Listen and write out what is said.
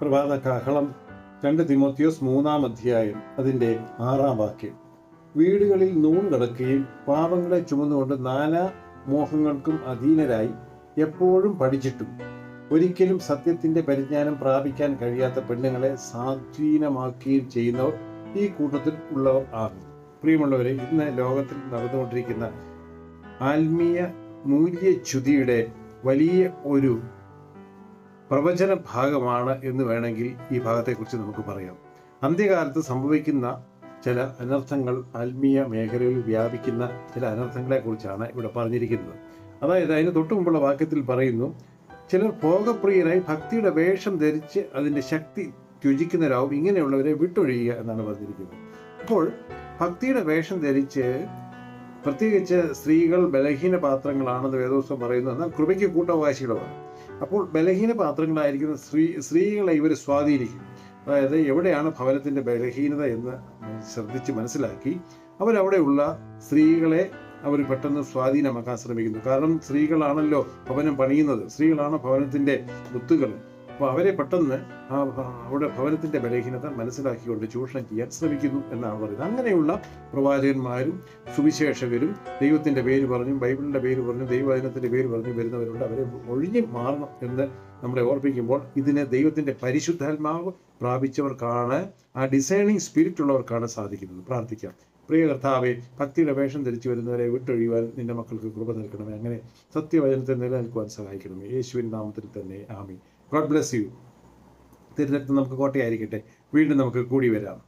പ്രഭാത കാഹളം രണ്ട് തിമോത്തിയോസ് മൂന്നാം അധ്യായം അതിന്റെ ആറാം വാക്യം. വീടുകളിൽ നൂൺ കിടക്കുകയും പാപങ്ങളെ ചുമന്നുകൊണ്ട് നാനാ മോഹങ്ങൾക്കും അധീനരായി എപ്പോഴും പഠിച്ചിട്ടും ഒരിക്കലും സത്യത്തിന്റെ പരിജ്ഞാനം പ്രാപിക്കാൻ കഴിയാത്ത പെണ്ണുങ്ങളെ സ്വാധീനമാക്കുകയും ചെയ്യുന്നവർ ഈ കൂട്ടത്തിൽ ഉള്ളവർ ആകും പ്രിയമുള്ളവരെ ഇന്ന് ലോകത്തിൽ നടന്നുകൊണ്ടിരിക്കുന്ന ആത്മീയ മൂല്യച്യുതിയുടെ വലിയ ഒരു പ്രവചന ഭാഗമാണ് എന്ന് വേണമെങ്കിൽ ഈ ഭാഗത്തെക്കുറിച്ച് നമുക്ക് പറയാം. അന്ത്യകാലത്ത് സംഭവിക്കുന്ന ചില അനർത്ഥങ്ങൾ ആത്മീയ മേഖലയിൽ വ്യാപിക്കുന്ന ചില അനർത്ഥങ്ങളെക്കുറിച്ചാണ് ഇവിടെ പറഞ്ഞിരിക്കുന്നത്. അതായത് അതിന് തൊട്ടു മുമ്പുള്ള വാക്യത്തിൽ പറയുന്നു ചിലർ ഭോഗപ്രിയരായി ഭക്തിയുടെ വേഷം ധരിച്ച് അതിന്റെ ശക്തി രുചിക്കുന്നവരാവും ഇങ്ങനെയുള്ളവരെ വിട്ടൊഴിയുക എന്നാണ് പറഞ്ഞിരിക്കുന്നത്. അപ്പോൾ ഭക്തിയുടെ വേഷം ധരിച്ച് പ്രത്യേകിച്ച് സ്ത്രീകൾ ബലഹീന പാത്രങ്ങളാണെന്ന് വേദോസ്വം പറയുന്നു എന്നാൽ കൃപയ്ക്ക് കൂട്ടവകാശികളുമാണ് അപ്പോൾ ബലഹീന പാത്രങ്ങളായിരിക്കുന്ന സ്ത്രീ സ്ത്രീകളെ ഇവർ സ്വാധീനിക്കും. അതായത് എവിടെയാണ് ഭവനത്തിന്റെ ബലഹീനത എന്ന് ശ്രദ്ധിച്ച് മനസ്സിലാക്കി അവരവിടെയുള്ള സ്ത്രീകളെ അവർ പെട്ടെന്ന് സ്വാധീനമാക്കാൻ ശ്രമിക്കുന്നു. കാരണം സ്ത്രീകളാണല്ലോ ഭവനം പണിയുന്നത്. സ്ത്രീകളാണ് ഭവനത്തിന്റെ മുത്തുകൾ. അപ്പോൾ അവരെ പെട്ടെന്ന് ആ അവിടെ ഭവനത്തിന്റെ ബലഹീനത മനസ്സിലാക്കിക്കൊണ്ട് ചൂഷണം ചെയ്യാൻ ശ്രമിക്കുന്നു എന്നാണ് പറയുന്നത്. അങ്ങനെയുള്ള പ്രവാചകന്മാരും സുവിശേഷകരും ദൈവത്തിന്റെ പേര് പറഞ്ഞും ബൈബിളിന്റെ പേര് പറഞ്ഞും ദൈവവചനത്തിന്റെ പേര് പറഞ്ഞും വരുന്നവരുണ്ട്. അവരെ ഒഴിഞ്ഞു മാറണം എന്ന് നമ്മളെ ഓർപ്പിക്കുമ്പോൾ ഇതിനെ ദൈവത്തിന്റെ പരിശുദ്ധാത്മാവ് പ്രാപിച്ചവർക്കാണ് ആ ഡിസൈനിങ് സ്പിരിറ്റ് ഉള്ളവർക്കാണ് സാധിക്കുന്നത്. പ്രാർത്ഥിക്കാം. പ്രിയ കർത്താവെ ഭക്തിയുടെ വേഷം ധരിച്ചു വരുന്നവരെ വിട്ടൊഴിയുവാൻ നിന്റെ മക്കൾക്ക് കൃപ നൽകണമേ. അങ്ങനെ സത്യവചനത്തെ നിലനിൽക്കുവാൻ സഹായിക്കണമേ. യേശുവിൻ നാമത്തിൽ തന്നെ. ആമി ഗോഡ് ബ്ലെസ് യു തിരുരക്തം നമുക്ക് കോട്ടയായിരിക്കട്ടെ. വീണ്ടും നമുക്ക് കൂടി വരാം.